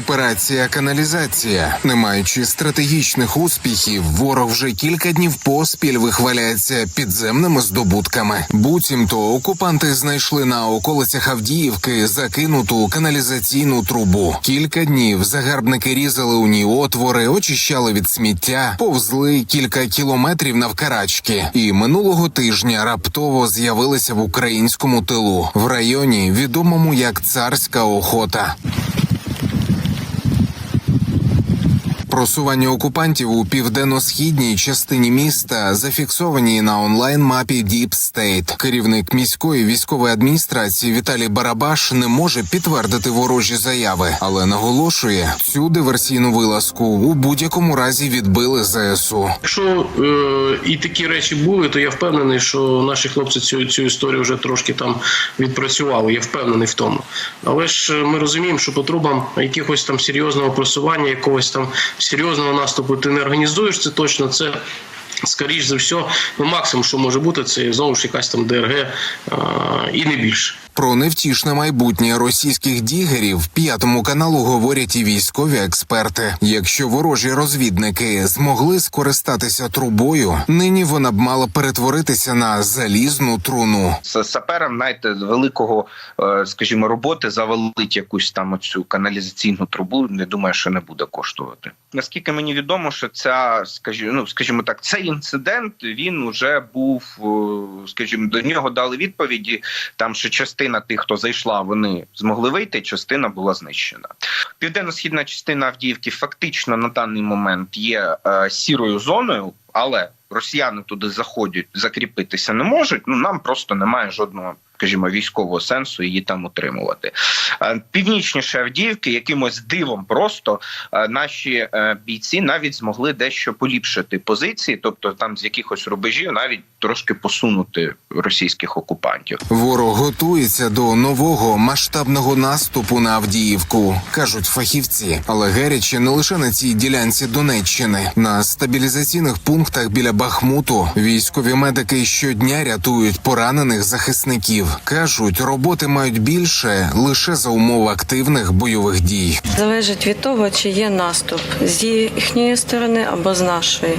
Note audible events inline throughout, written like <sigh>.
Операція каналізація. Не маючи стратегічних успіхів, ворог вже кілька днів поспіль вихваляється підземними здобутками. Буцімто окупанти знайшли на околицях Авдіївки закинуту каналізаційну трубу. Кілька днів загарбники різали у ній отвори, очищали від сміття, повзли кілька кілометрів навкарачки. І минулого тижня раптово з'явилися в українському тилу в районі, відомому як царська охота. Просування окупантів у південно-східній частині міста зафіксовані на онлайн-мапі Deep State. Керівник міської військової адміністрації Віталій Барабаш не може підтвердити ворожі заяви, але наголошує, цю диверсійну вилазку у будь-якому разі відбили ЗСУ. Якщо е, і такі речі були, то я впевнений, що наші хлопці цю, цю історію вже трошки там відпрацювали. Я впевнений в тому. Але ж е, ми розуміємо, що по трубам якогось там серйозного просування, якогось там серйозного наступу ти не організуєш. Це точно це. Скоріш за все, ну максимум, що може бути, це знову ж якась там ДРГ е, і не більше. Про невтішне майбутнє російських дігерів п'ятому каналу говорять і військові експерти. Якщо ворожі розвідники змогли скористатися трубою, нині вона б мала перетворитися на залізну труну. з сапером, знаєте, великого, е, скажімо, роботи завалить якусь там оцю каналізаційну трубу. Не думаю, що не буде коштувати. Наскільки мені відомо, що ця, скажімо, ну скажімо так, цей інцидент він вже був, е, скажімо, до нього дали відповіді. Там що частина тих, хто зайшла, вони змогли вийти. Частина була знищена. Південно-східна частина Авдіївки фактично на даний момент є е, сірою зоною, але росіяни туди заходять, закріпитися не можуть. Ну нам просто немає жодного. Скажімо, військового сенсу її там утримувати. Е, Північніше Авдіївки якимось дивом просто е, наші е, бійці навіть змогли дещо поліпшити позиції, тобто там з якихось рубежів навіть трошки посунути російських окупантів. Ворог готується до нового масштабного наступу на Авдіївку, кажуть фахівці. Але гаряче не лише на цій ділянці Донеччини. На стабілізаційних пунктах біля Бахмуту військові медики щодня рятують поранених захисників. Кажуть, роботи мають більше лише за умов активних бойових дій. Залежить від того, чи є наступ з їхньої сторони або з нашої.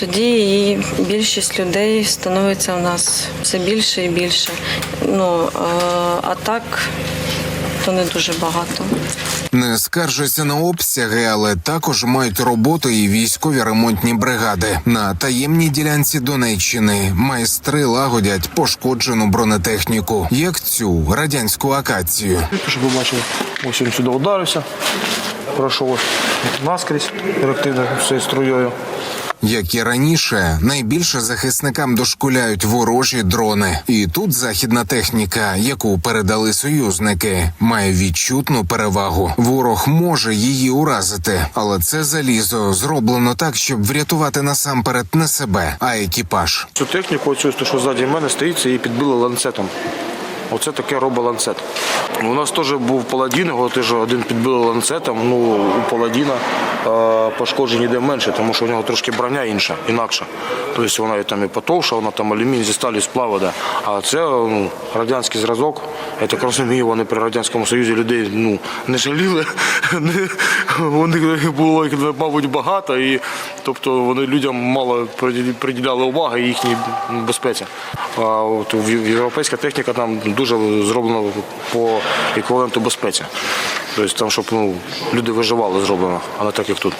Тоді і більшість людей становиться у нас все більше і більше. Ну е, а так то не дуже багато. Не скаржаться на обсяги, але також мають роботу і військові ремонтні бригади. На таємній ділянці Донеччини майстри лагодять пошкоджену бронетехніку, як цю радянську акацію. Щоб ви бачили, ось він сюди ударився, пройшов наскрізь реактивно всією струєю. Як і раніше, найбільше захисникам дошкуляють ворожі дрони, і тут західна техніка, яку передали союзники, має відчутну перевагу. Ворог може її уразити, але це залізо зроблено так, щоб врятувати насамперед не себе, а екіпаж. Цю техніку, оцю, що ззаді мене стоїть, її підбили ланцетом. Оце таке робить ланцет. У нас теж був паладін, його теж один підбили ланцетом. Ну, у паладіна е, пошкоджень йде менше, тому що у нього трошки броня інша, інакша. Тобто вона і там і потовша, вона там алюмінь зі сталі сплава. Да. А це ну, радянський зразок. Я так розумію, вони при Радянському Союзі людей ну, не жаліли. <laughs> Вони було їх, мабуть, багато, і тобто вони людям мало приділяли уваги їхній безпеці. А от європейська техніка там дуже зроблена по еквіваленту безпеці. Тобто там, щоб ну, люди виживали, зроблено, а не так, як тут.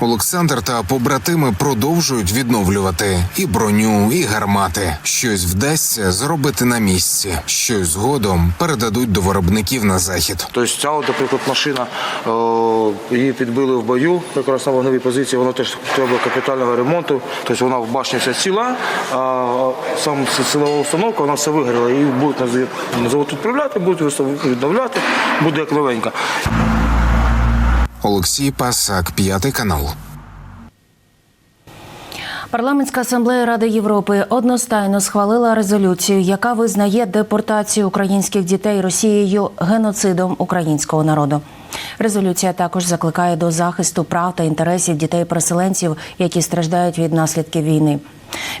Олександр та побратими продовжують відновлювати і броню, і гармати. Щось вдасться зробити на місці, щось згодом передадуть до виробників на захід. Тобто ця, наприклад, машина, о, її підбили в бою, якраз на вогневій позиції, вона теж треба капітального ремонту. Тобто вона в башні вся ціла, а сам силова установка, вона все вигоріла. Її будуть на завод відправляти, будуть відновляти, буде як новенька. Олексій Пасак, п'ятий канал. Парламентська асамблея Ради Європи одностайно схвалила резолюцію, яка визнає депортацію українських дітей Росією геноцидом українського народу. Резолюція також закликає до захисту прав та інтересів дітей-переселенців, які страждають від наслідків війни.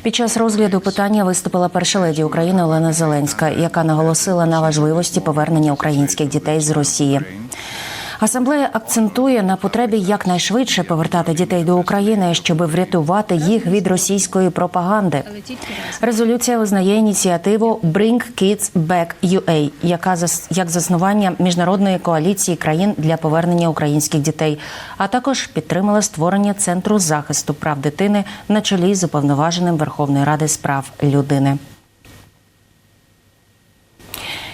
Під час розгляду питання виступила перша леді України Олена Зеленська, яка наголосила на важливості повернення українських дітей з Росії. Асамблея акцентує на потребі якнайшвидше повертати дітей до України, щоб врятувати їх від російської пропаганди. Резолюція визнає ініціативу Bring Kids Back UA, яка як заснування міжнародної коаліції країн для повернення українських дітей, а також підтримала створення центру захисту прав дитини на чолі з уповноваженим Верховної Ради з прав людини.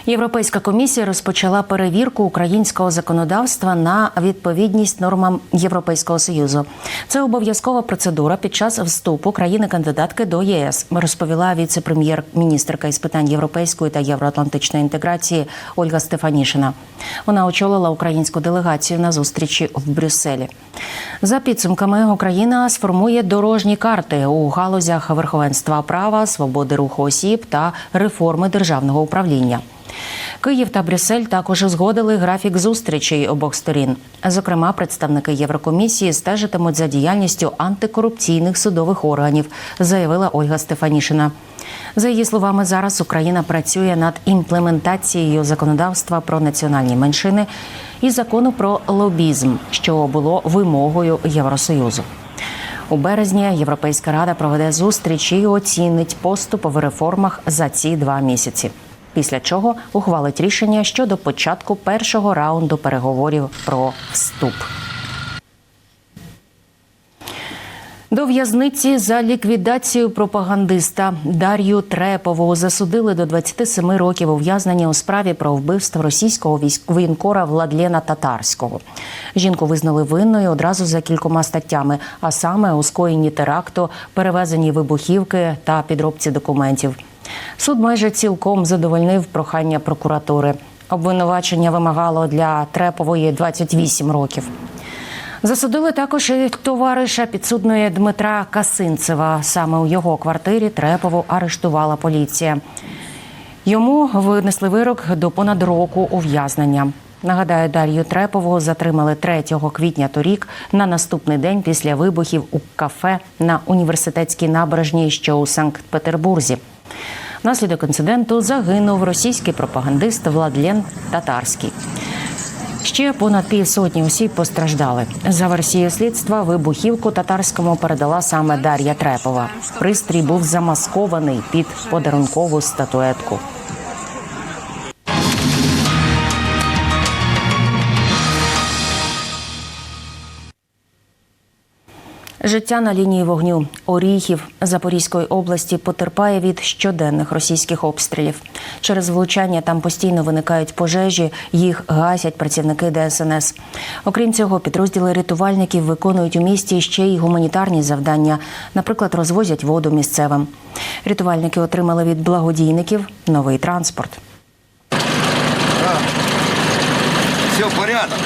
Європейська комісія розпочала перевірку українського законодавства на відповідність нормам Європейського союзу. Це обов'язкова процедура під час вступу країни-кандидатки до єС, розповіла віце-прем'єр-міністрка із питань європейської та євроатлантичної інтеграції Ольга Стефанішина. Вона очолила українську делегацію на зустрічі в Брюсселі. За підсумками Україна сформує дорожні карти у галузях верховенства права, свободи руху осіб та реформи державного управління. Київ та Брюссель також узгодили графік зустрічей обох сторін. Зокрема, представники Єврокомісії стежитимуть за діяльністю антикорупційних судових органів, заявила Ольга Стефанішина. За її словами, зараз Україна працює над імплементацією законодавства про національні меншини і закону про лобізм, що було вимогою Євросоюзу. У березні Європейська рада проведе зустріч і оцінить поступ в реформах за ці два місяці. Після чого ухвалить рішення щодо початку першого раунду переговорів про вступ. До в'язниці за ліквідацію пропагандиста Дар'ю Трепову засудили до 27 років ув'язнення у справі про вбивство російського військ- воєнкора Владлена Татарського. Жінку визнали винною одразу за кількома статтями, а саме у скоєнні теракту, перевезенні вибухівки та підробці документів. Суд майже цілком задовольнив прохання прокуратури. Обвинувачення вимагало для Трепової 28 років. Засудили також і товариша підсудної Дмитра Касинцева. Саме у його квартирі Трепову арештувала поліція. Йому винесли вирок до понад року ув'язнення. Нагадаю, Дар'ю Трепову затримали 3 квітня торік на наступний день після вибухів у кафе на університетській набережній, що у Санкт-Петербурзі. Внаслідок інциденту загинув російський пропагандист Владлен Татарський. Ще понад півсотні осіб постраждали. За версією слідства, вибухівку татарському передала саме Дар'я Трепова. Пристрій був замаскований під подарункову статуетку. Життя на лінії вогню Оріхів Запорізької області потерпає від щоденних російських обстрілів. Через влучання там постійно виникають пожежі, їх гасять працівники ДСНС. Окрім цього, підрозділи рятувальників виконують у місті ще й гуманітарні завдання, наприклад, розвозять воду місцевим. Рятувальники отримали від благодійників новий транспорт. Все, порядок.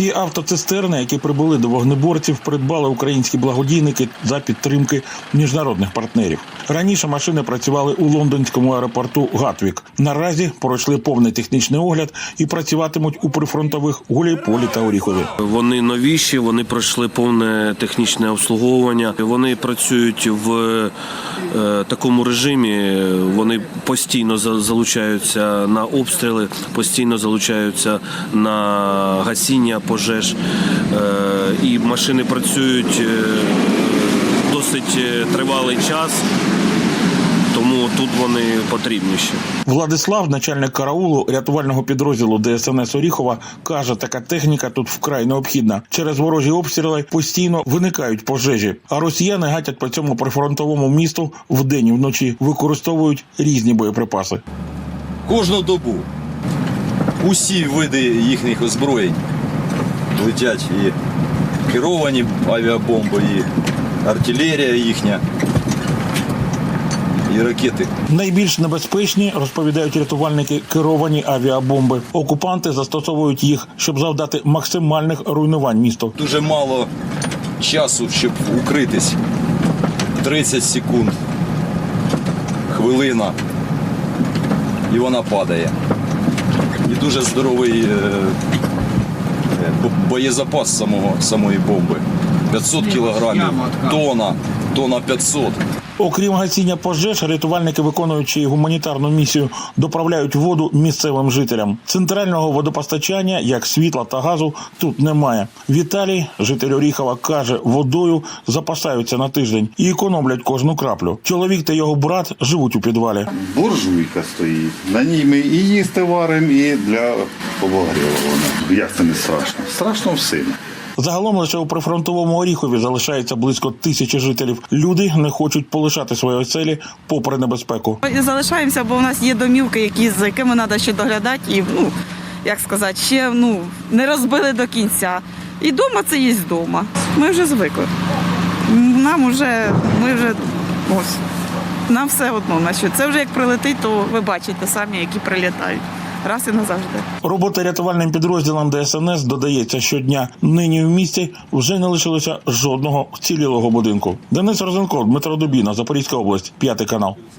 Ці автоцистерни, які прибули до вогнеборців, придбали українські благодійники за підтримки міжнародних партнерів. Раніше машини працювали у лондонському аеропорту Гатвік. Наразі пройшли повний технічний огляд і працюватимуть у прифронтових Гуляйполі та Оріхові. Вони новіші, вони пройшли повне технічне обслуговування. Вони працюють в е, такому режимі. Вони постійно за- залучаються на обстріли, постійно залучаються на гасіння пожеж. Е, і машини працюють е, досить е, тривалий час, тому тут вони потрібніші. Владислав, начальник караулу рятувального підрозділу ДСНС Оріхова, каже, така техніка тут вкрай необхідна. Через ворожі обстріли постійно виникають пожежі, а росіяни гатять по цьому прифронтовому місту вдень і вночі, використовують різні боєприпаси. Кожну добу усі види їхніх озброєнь летять і керовані авіабомби, і артилерія їхня, і ракети. Найбільш небезпечні розповідають рятувальники керовані авіабомби. Окупанти застосовують їх, щоб завдати максимальних руйнувань місту. Дуже мало часу, щоб укритись. 30 секунд, хвилина, і вона падає. І дуже здоровий е, боєзапас самого, самої бомби. 500 кілограмів, тона, тона 500. Окрім гасіння пожеж, рятувальники, виконуючи гуманітарну місію, доправляють воду місцевим жителям. Центрального водопостачання, як світла та газу, тут немає. Віталій, житель Оріхова, каже, водою запасаються на тиждень і економлять кожну краплю. Чоловік та його брат живуть у підвалі. буржуйка стоїть. На ній ми і їсти варимо, і для обогріву. вона. Як це не страшно? Страшно всім. Загалом лише у прифронтовому Оріхові залишається близько тисячі жителів. Люди не хочуть полишати свої оселі попри небезпеку. І залишаємося, бо у нас є домівки, які з якими треба ще доглядати, і ну як сказати, ще ну не розбили до кінця. І дома це є дома. Ми вже звикли. Нам вже ми вже ось. Нам все одно на що. Це вже як прилетить, то ви бачите самі, які прилітають. Раз і назавжди. Робота рятувальним підрозділам ДСНС додається щодня. Нині в місті вже не лишилося жодного вцілілого будинку. Денис Розенко, Дмитро Дубіна, Запорізька область, п'ятий канал.